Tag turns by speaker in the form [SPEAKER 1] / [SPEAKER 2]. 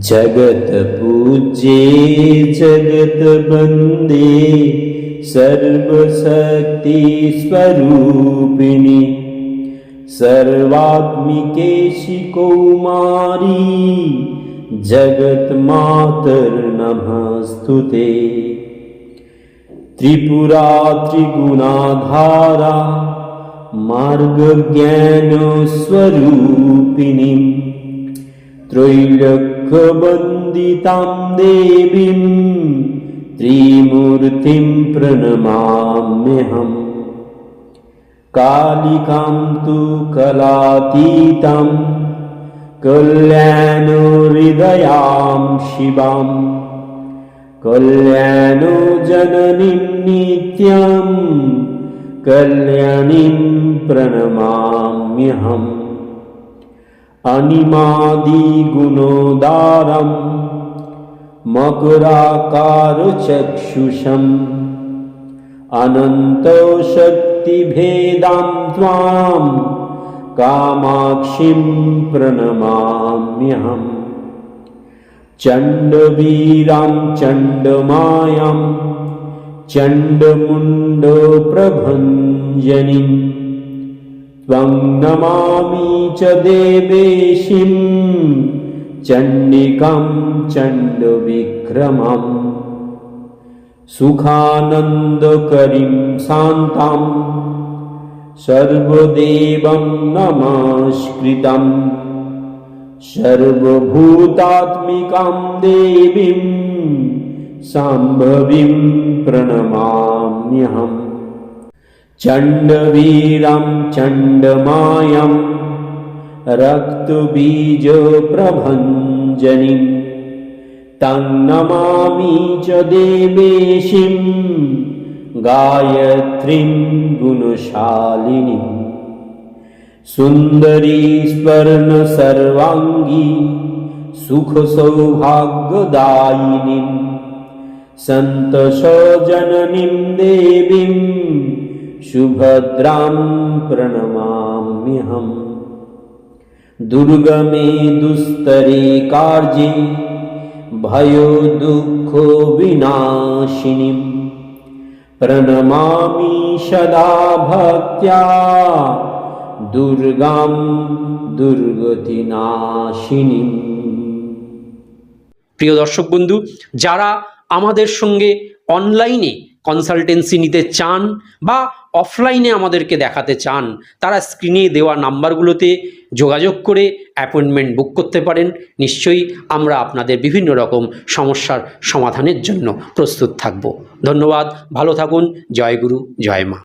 [SPEAKER 1] जगत्पूज्ये जगत्वन्दे सर्वशक्तिस्वरूपिणि सर्वात्मिकेशि कौमारी जगन्मातर्नमस्तु ते। त्रिपुरा त्रिगुणाधारा मार्गज्ञानस्वरूपिणीम् त्रैलोक्यवन्दितां देवीं त्रिमूर्तिं प्रणमाम्यहम्। कालिकां तु कलातीतां कल्याणहृदयां शिवां कल्याणो जननीं नित्यं कल्याणीं प्रणमाम्यहम् अनिमादिगुणोदारं मकराकारचक्षुषम् अनन्तशक्तिभेदां त्वां कामाक्षीं प्रणमाम्यहम् चण्डवीरां चण्डमायां चण्डमुण्डप्रभञ्जनीम् त्वं नमामि च देवेशिं चण्डिकां चण्डविक्रमम् सुखानन्दकरीं शान्तां सर्वदेवं नमस्कृतं सर्वभूतात्मिकां देवीं साम्भवीं प्रणमाम्यहम् चण्डवीरं चण्डमायं रक्तबीजप्रभञ्जनीं तं नमामि च देवेशिं गायत्रीं गुणशालिनीं सुन्दरी स्वर्णसर्वाङ्गी सुखसौभाग्यदायिनीं सन्तसजननीं देवीं शुभद्रां प्रणमाम्यहम् दुर्गमे दुस्तरे कार्ये भयो दुःखो विनाशिनीं प्रणमामि सदा भक्त्या दुर्गां दुर्गतिनाशिनीम्
[SPEAKER 2] প্রিয় দর্শক বন্ধু যারা আমাদের সঙ্গে অনলাইনে কনসালটেন্সি নিতে চান বা অফলাইনে আমাদেরকে দেখাতে চান, তারা স্ক্রিনে দেওয়া নাম্বারগুলোতে যোগাযোগ করে অ্যাপয়েন্টমেন্ট বুক করতে পারেন। নিশ্চয়ই আমরা আপনাদের বিভিন্ন রকম সমস্যার সমাধানের জন্য প্রস্তুত থাকব। ধন্যবাদ, ভালো থাকুন, জয় গুরু, জয় মা।